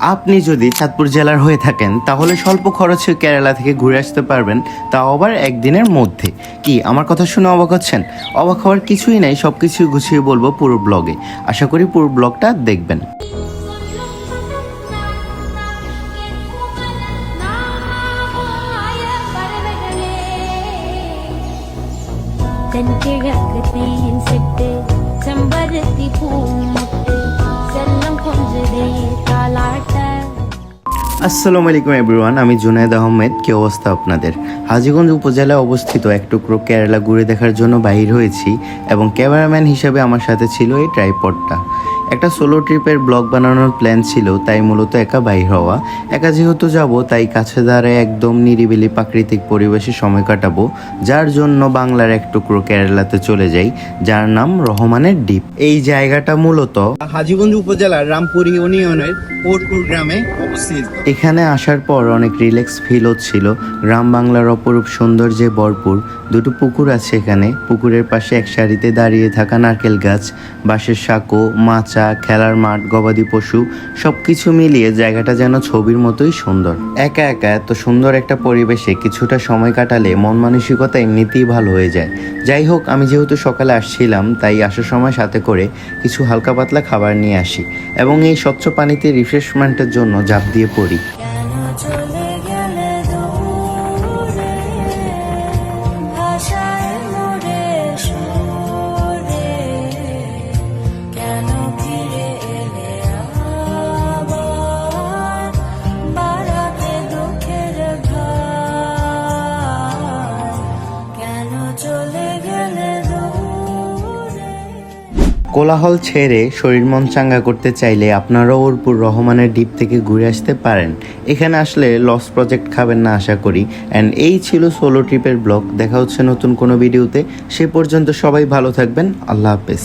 আপনি যদি চাঁদপুর জেলার হয়ে থাকেন, তাহলে স্বল্প খরচে কেরালা থেকে ঘুরে আসতে পারবেন তা আবার একদিনের মধ্যে। কি, আমার কথা শুনে অবাক হচ্ছেন? অবাক হওয়ার কিছুই নাই সব কিছু গুছিয়ে বলব পুরো ব্লগে। আশা করি পুরো ব্লগটা দেখবেন। தீயின் செட்டு আসসালামু আলাইকুম এভরিওয়ান, আমি জুনায়দ আহমেদ, কি অবস্থা আপনাদের? হাজীগঞ্জ উপজেলায় অবস্থিত এক টুকরো কেরালা ঘুরে দেখার জন্য বাহির হয়েছি এবং ক্যামেরাম্যান হিসেবে আমার সাথে ছিল এই ট্রাইপডটা একটা সোলো ট্রিপের ব্লগ বানানোর প্ল্যান ছিল তাই মূলত একা বাইর হওয়া। একা যেহেতু যাব তাই কাছে দাঁড়ায় একদম নিরিবিলি প্রাকৃতিক পরিবেশে সময় কাটাবো যার জন্য বাংলার এক টুকরো কেরালাতে চলে যাই যার নাম রহমানের দ্বীপ। এই জায়গাটা মূলত হাজীগঞ্জ উপজেলার রামপুর ইউনিয়নের গ্রামে অবস্থিত। এখানে আসার পর অনেক রিল্যাক্স ফিল হচ্ছিল। গ্রাম বাংলার অপরূপ সৌন্দর্যে ভরপুর। দুটো পুকুর আছে এখানে। পুকুরের পাশে এক সারিতে দাঁড়িয়ে থাকা নারকেল গাছ বাঁশের সাঁকো মাচা খেলার মাঠ, গবাদি পশু সব কিছু মিলিয়ে জায়গাটা যেন ছবির মতোই সুন্দর। একা একা এত সুন্দর একটা পরিবেশে কিছুটা সময় কাটালে মন মানসিকতা এমনিতেই ভালো হয়ে যায়। যাই হোক, আমি যেহেতু সকালে আসছিলাম, তাই আসার সময় সাথে করে কিছু হালকা পাতলা খাবার নিয়ে আসি এবং এই স্বচ্ছ পানিতে রিফ্রেশমেন্টের জন্য ঝাঁপ দিয়ে পড়ি। কোলাহল ছেড়ে শরীর মন চাঙ্গা করতে চাইলে আপনারাও ওরপুর রহমানের ডিপ থেকে ঘুরে আসতে পারেন। এখানে আসলে লস প্রজেক্ট খাবেন না আশা করি। অ্যান্ড এই ছিল সোলো ট্রিপের ব্লগ দেখা হচ্ছে নতুন কোনো ভিডিওতে সে পর্যন্ত সবাই ভালো থাকবেন। আল্লাহ হাফেজ।